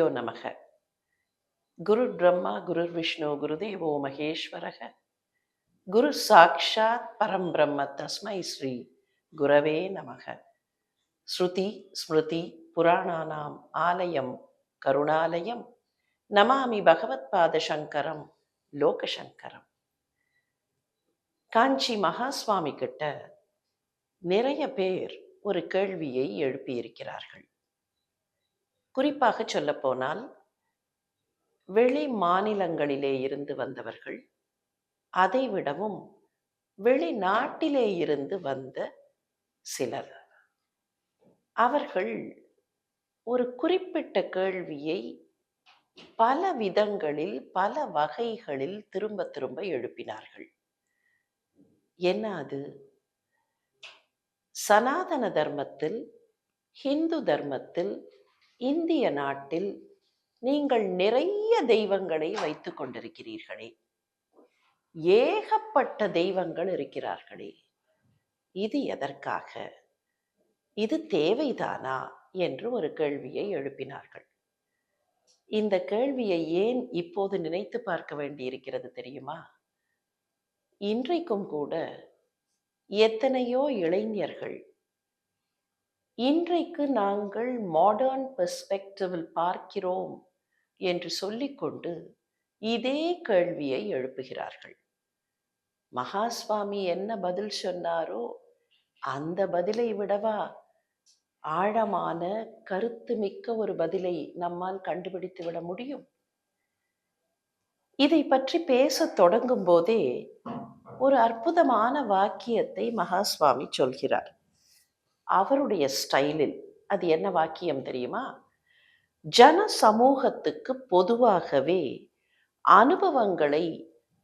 குருப்பியோ நமக. குரு பிரம்மா குரு விஷ்ணு குருதேவோ மகேஸ்வரக. குரு சாக்ஷாத் பரம் பிரம்ம தஸ்மை ஸ்ரீ குரவே நமக. ஸ்ருதி ஸ்மிருதி புராணானாம் ஆலயம் கருணாலயம் நமாமி பகவத் பாத சங்கரம் லோகசங்கரம். காஞ்சி மகாஸ்வாமி கிட்ட நிறைய பேர் ஒரு கேள்வியை எழுப்பியிருக்கிறார்கள். குறிப்பாக சொல்லப்போனால் வெளி மாநிலங்களிலே இருந்து வந்தவர்கள் அதைவிடவும் வெளிநாட்டிலே இருந்து வந்த சிலர். அவர்கள் ஒரு குறிப்பிட்ட கேள்வியை பல விதங்களில் பல வகைகளில் திரும்ப திரும்ப எழுப்பினார்கள். என்ன அது? சனாதன தர்மத்தில் ஹிந்து தர்மத்தில் இந்திய நாட்டில் நீங்கள் நிறைய தெய்வங்களை வைத்து கொண்டிருக்கிறீர்களே. ஏகப்பட்ட தெய்வங்கள் இருக்கிறார்களே. இது எதற்காக? இது தேவைதானா? என்று ஒரு கேள்வியை எழுப்பினார்கள். இந்த கேள்வியை ஏன் இப்போது நினைத்து பார்க்க வேண்டியிருக்கிறது தெரியுமா? இன்றைக்கும் கூட எத்தனையோ இளைஞர்கள் இன்றைக்கு நாங்கள் மாடர்ன் பெர்ஸ்பெக்டிவில் பார்க்கிறோம் என்று சொல்லிக்கொண்டு இதே கேள்வியை எழுப்புகிறார்கள். மகாஸ்வாமி என்ன பதில் சொன்னாரோ அந்த பதிலை விடவா? ஆழமான கருத்து மிக்க ஒரு பதிலை நம்மால் கண்டுபிடித்து விட முடியும். இதை பற்றி பேசத் தொடங்கும் போதே ஒரு அற்புதமான வாக்கியத்தை மகாஸ்வாமி சொல்கிறார். அவருடைய ஸ்டைலில் அது என்ன வாக்கியம் தெரியுமா? ஜன சமூகத்துக்கு பொதுவாகவே அனுபவங்களை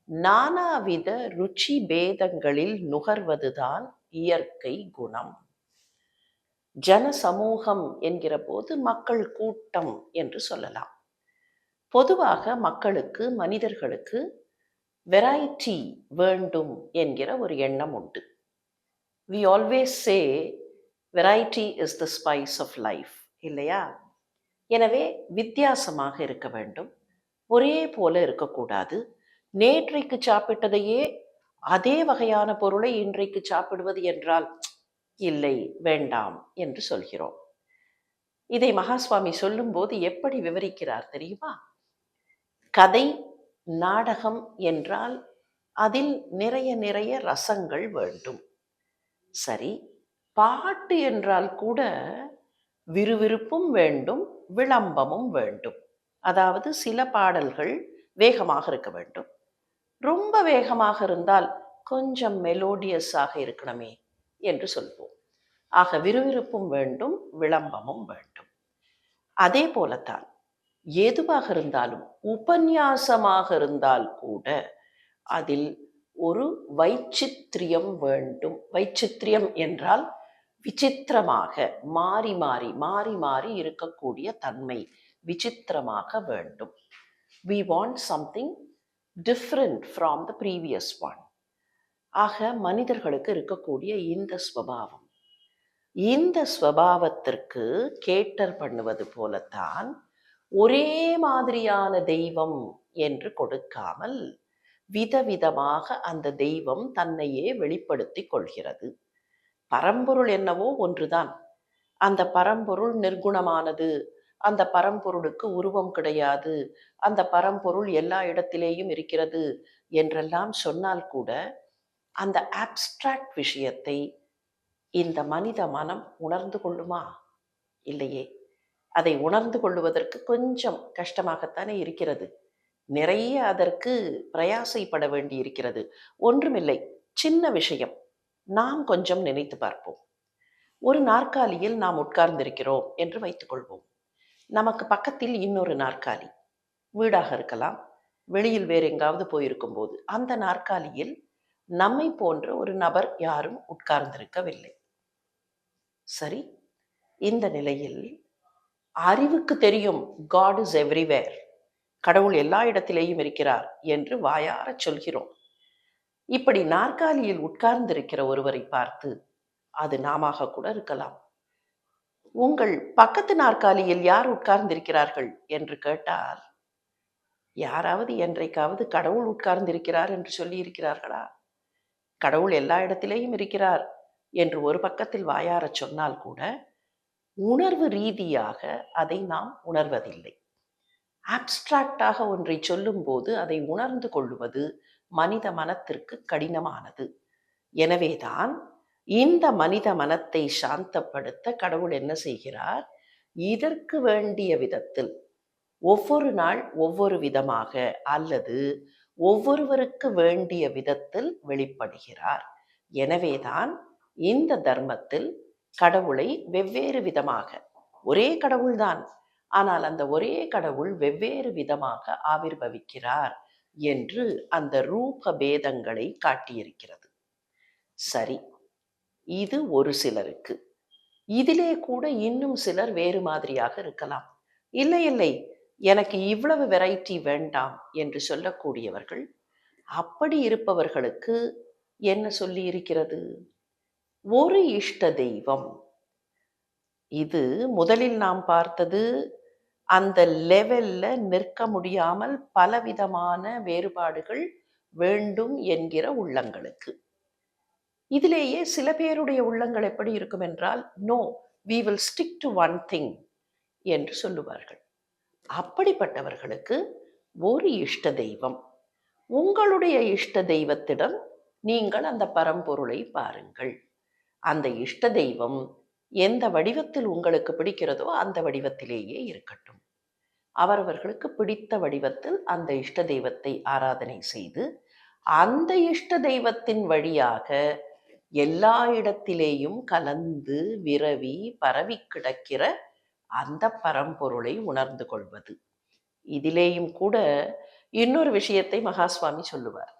நானாவித ருச்சி பேதங்களில் நுகர்வதுதான் இயற்கை குணம். ஜன சமூகம் என்கிற போது மக்கள் கூட்டம் என்று சொல்லலாம். பொதுவாக மக்களுக்கு மனிதர்களுக்கு வெரைட்டி வேண்டும் என்கிற ஒரு எண்ணம் உண்டு. We always say variety is the spice of life இல்லையா? எனவே வித்தியாசமாக இருக்க வேண்டும். ஒரே போல இருக்கக்கூடாது. நேற்றைக்கு சாப்பிட்டதையே அதே வகையான பொருளை இன்றைக்கு சாப்பிடுவது என்றால் இல்லை வேண்டாம் என்று சொல்கிறோம். இதை மகாஸ்வாமி சொல்லும்போது எப்படி விவரிக்கிறார் தெரியுமா? கதை நாடகம் என்றால் அதில் நிறைய நிறைய ரசங்கள் வேண்டும். சரி பாட்டு என்றால் கூட விறுவிறுப்பும் வேண்டும் விளம்பமும் வேண்டும். அதாவது சில பாடல்கள் வேகமாக இருக்க வேண்டும். ரொம்ப வேகமாக இருந்தால் கொஞ்சம் மெலோடியஸாக இருக்கணுமே என்று சொல்வோம். ஆக விறுவிறுப்பும் வேண்டும் விளம்பமும் வேண்டும். அதே போலத்தான் எதுவாக இருந்தாலும் உபன்யாசமாக இருந்தால் கூட அதில் ஒரு வைச்சித்திரியம் வேண்டும். வைச்சித்ரியம் என்றால் விசித்திரமாக மாறி மாறி மாறி மாறி இருக்கக்கூடிய தன்மை விசித்திரமாக வேண்டும். We want something different from the previous one ஆக மனிதர்களுக்கு இருக்கக்கூடிய இந்த ஸ்வபாவம். இந்த ஸ்வபாவத்திற்கு கேட்டர் பண்ணுவது போலத்தான் ஒரே மாதிரியான தெய்வம் என்று கொடுக்காமல் விதவிதமாக அந்த தெய்வம் தன்னையே வெளிப்படுத்தி கொள்கிறது. பரம்பொருள் என்னவோ ஒன்றுதான். அந்த பரம்பொருள் நிர்குணமானது. அந்த பரம்பொருளுக்கு உருவம் கிடையாது. அந்த பரம்பொருள் எல்லா இடத்திலேயும் இருக்கிறது என்றெல்லாம் சொன்னால் கூட அந்த ஆப்ஸ்ட்ராக்ட் விஷயத்தை இந்த மனித மனம் உணர்ந்து கொள்ளுமா? இல்லையே. அதை உணர்ந்து கொள்வதற்கு கொஞ்சம் கஷ்டமாகத்தானே இருக்கிறது. நிறைய அதற்கு பிரயாசைப்பட வேண்டி இருக்கிறது ஒன்றுமில்லை. சின்ன விஷயம். நாம் கொஞ்சம் நினைத்து பார்ப்போம். ஒரு நாற்காலியில் நாம் உட்கார்ந்திருக்கிறோம் என்று வைத்துக்கொள்வோம் நமக்கு பக்கத்தில் இன்னொரு நாற்காலி. வீடாக இருக்கலாம் வெளியில் வேற எங்காவது போயிருக்கும் போது அந்த நாற்காலியில் நம்மை போன்ற ஒரு நபர் யாரும் உட்கார்ந்திருக்கவில்லை. சரி இந்த நிலையில் அறிவுக்கு தெரியும் காட் இஸ் எவ்ரிவேர் கடவுள் எல்லா இடத்திலேயும் இருக்கிறார் என்று வாயார சொல்கிறோம். இப்படி நாற்காலியில் உட்கார்ந்திருக்கிற ஒருவரை பார்த்து அது நாமாக கூட இருக்கலாம். உங்கள் பக்கத்து நாற்காலியில் யார் உட்கார்ந்திருக்கிறார்கள்? என்று கேட்டார். யாராவது என்றைக்காவது கடவுள் உட்கார்ந்திருக்கிறார் என்று சொல்லி இருக்கிறார்களா கடவுள் எல்லா இடத்திலேயும் இருக்கிறார் என்று ஒரு பக்கத்தில் வாயாரச் சொன்னால் கூட உணர்வு ரீதியாக அதை நாம் உணர்வதில்லை. ஆப்ஸ்ட்ராக்டாக ஒன்றை சொல்லும்போது அதை உணர்ந்து கொள்வது மனித மனத்திற்கு கடினமானது. எனவேதான் இந்த மனித மனத்தை சாந்தப்படுத்த கடவுள் என்ன செய்கிறார்? இதற்கு வேண்டிய விதத்தில் ஒவ்வொரு நாள் ஒவ்வொரு விதமாக அல்லது ஒவ்வொருவருக்கு வேண்டிய விதத்தில் வெளிப்படுகிறார். எனவேதான் இந்த தர்மத்தில் கடவுளை வெவ்வேறு விதமாக ஒரே கடவுள்தான் ஆனால் அந்த ஒரே கடவுள் வெவ்வேறு விதமாக ஆவிர்வவிக்கிறார். என்று அந்த ரூப பேதங்களை காட்டியிருக்கிறது. சரி இது ஒரு சிலருக்கு. இதிலே கூட இன்னும் சிலர் வேறு மாதிரியாக இருக்கலாம். இல்லை இல்லை எனக்கு இவ்வளவு வெரைட்டி வேண்டாம் என்று சொல்லக்கூடியவர்கள் அப்படி இருப்பவர்களுக்கு என்ன சொல்லி இருக்கிறது ஒரு இஷ்ட தெய்வம். இது முதலில் நாம் பார்த்தது அந்த லெவல்ல நிற்க முடியாமல் பலவிதமான வேறுபாடுகள் வேண்டும் என்கிற உள்ளங்களுக்கு. இதிலேயே சில பேருடைய உள்ளங்கள் எப்படி இருக்கும் என்றால் no we will stick to one thing என்று சொல்லுவார்கள். அப்படிப்பட்டவர்களுக்கு ஒரு இஷ்ட தெய்வம். உங்களுடைய இஷ்ட தெய்வத்திடம் நீங்கள் அந்த பரம்பொருளை பாருங்கள். அந்த இஷ்ட தெய்வம் எந்த வடிவத்தில் உங்களுக்கு பிடிக்கிறதோ அந்த வடிவத்திலேயே இருக்கட்டும். அவரவர்களுக்கு பிடித்த வடிவத்தில் அந்த இஷ்ட தெய்வத்தை ஆராதனை செய்து அந்த இஷ்ட தெய்வத்தின் வழியாக எல்லா இடத்திலேயும் கலந்து விரவி பரவி கிடக்கிற அந்த பரம்பொருளை உணர்ந்து கொள்வது. இதிலேயும் கூட இன்னொரு விஷயத்தை மகாஸ்வாமி சொல்லுவார்.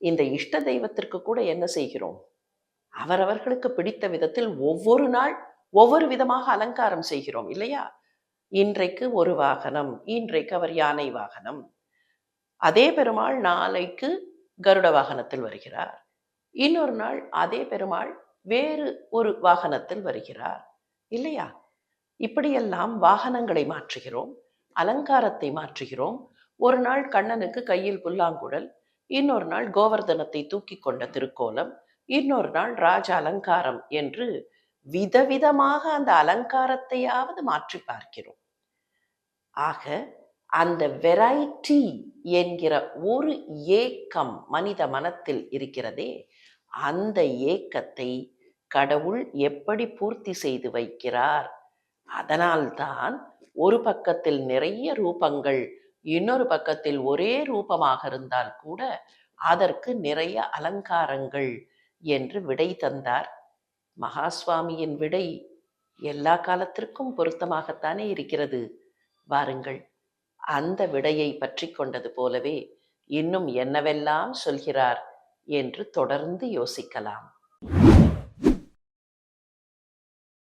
இந்த இஷ்ட தெய்வத்திற்கு கூட என்ன செய்கிறோம்? அவரவர்களுக்கு பிடித்த விதத்தில் ஒவ்வொரு நாள் ஒவ்வொரு விதமாக அலங்காரம் செய்கிறோம் இல்லையா? இன்றைக்கு ஒரு வாகனம் இன்றைக்கு அவர் யானை வாகனம். அதே பெருமாள் நாளைக்கு கருட வாகனத்தில் வருகிறார். இன்னொரு நாள் அதே பெருமாள் வேறு ஒரு வாகனத்தில் வருகிறார் இல்லையா? இப்படியெல்லாம் வாகனங்களை மாற்றுகிறோம் அலங்காரத்தை மாற்றுகிறோம். ஒரு நாள் கண்ணனுக்கு கையில் புல்லாங்குழல் இன்னொரு நாள் கோவர்தனத்தை தூக்கி கொண்ட திருக்கோலம் இன்னொரு நாள் ராஜ அலங்காரம் என்று விதவிதமாக அந்த அலங்காரத்தையாவது மாற்றி பார்க்கிறோம். ஆக அந்த வெரைட்டி என்கிற ஒரு ஏக்கம் மனித மனத்தில் இருக்கிறதே அந்த ஏக்கத்தை கடவுள் எப்படி பூர்த்தி செய்து வைக்கிறார்? அதனால்தான் ஒரு பக்கத்தில் நிறைய ரூபங்கள் இன்னொரு பக்கத்தில் ஒரே ரூபமாக இருந்தால் கூட அதற்கு நிறைய அலங்காரங்கள் என்று விடை தந்தார். மகாஸ்வாமியின் விடை எல்லா காலத்திற்கும் பொருத்தமாகத்தானே இருக்கிறது. வாருங்கள் அந்த விடையை பற்றி கொண்டது போலவே இன்னும் என்னவெல்லாம் சொல்கிறார் என்று தொடர்ந்து யோசிக்கலாம்.